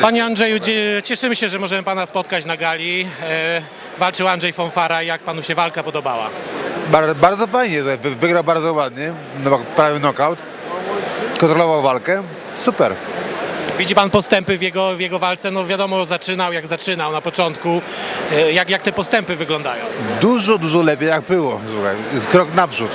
Panie Andrzeju, cieszymy się, że możemy Pana spotkać na gali. E, walczył Andrzej Fonfara. Jak Panu się walka podobała? Bar, bardzo fajnie, wy- wygrał bardzo ładnie, no, prawie knockout, kontrolował walkę, super. Widzi Pan postępy w jego, w jego walce? No wiadomo, zaczynał jak zaczynał na początku. E, jak, jak te postępy wyglądają? Dużo, dużo lepiej jak było, słuchaj, jest krok naprzód.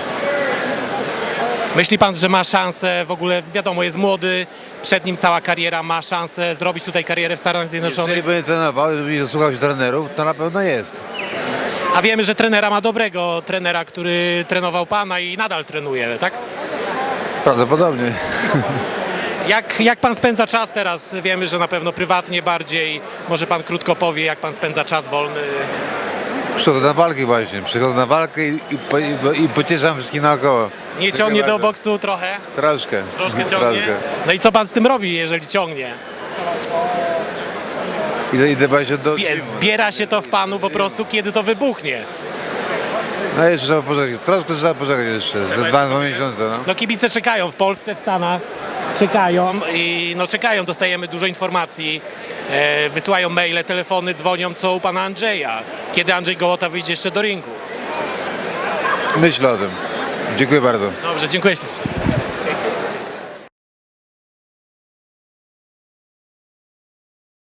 Myśli Pan, że ma szansę w ogóle, wiadomo, jest młody, przed nim cała kariera, ma szansę zrobić tutaj karierę w Stanach Zjednoczonych? Jeżeli będzie trenował i słuchał się trenerów, to na pewno jest. A wiemy, że trenera ma dobrego trenera, który trenował Pana i nadal trenuje, tak? Prawdopodobnie. Jak, jak pan spędza czas teraz? Wiemy, że na pewno prywatnie bardziej. Może pan krótko powie, jak pan spędza czas wolny. Przychodzę na walki właśnie, przychodzę na walkę i, i, i, pocieszam wszystkich naokoło. Nie ciągnie do bardzo. boksu trochę? Troszkę. Troszkę ciągnie? No i co pan z tym robi, jeżeli ciągnie? Idę, idę właśnie do... Zbie- Zbiera się to w panu po prostu, kiedy to wybuchnie. No jeszcze trzeba poczekać, troszkę trzeba poczekać jeszcze, ze dwa, dwa miesiące, no. No kibice czekają w Polsce, w Stanach. Czekają i no czekają, dostajemy dużo informacji. E, wysyłają maile, telefony, dzwonią, co u pana Andrzeja. Kiedy Andrzej Gołota wyjdzie jeszcze do ringu. Myślę o tym. Dziękuję bardzo. Dobrze, dziękuję ślicznie.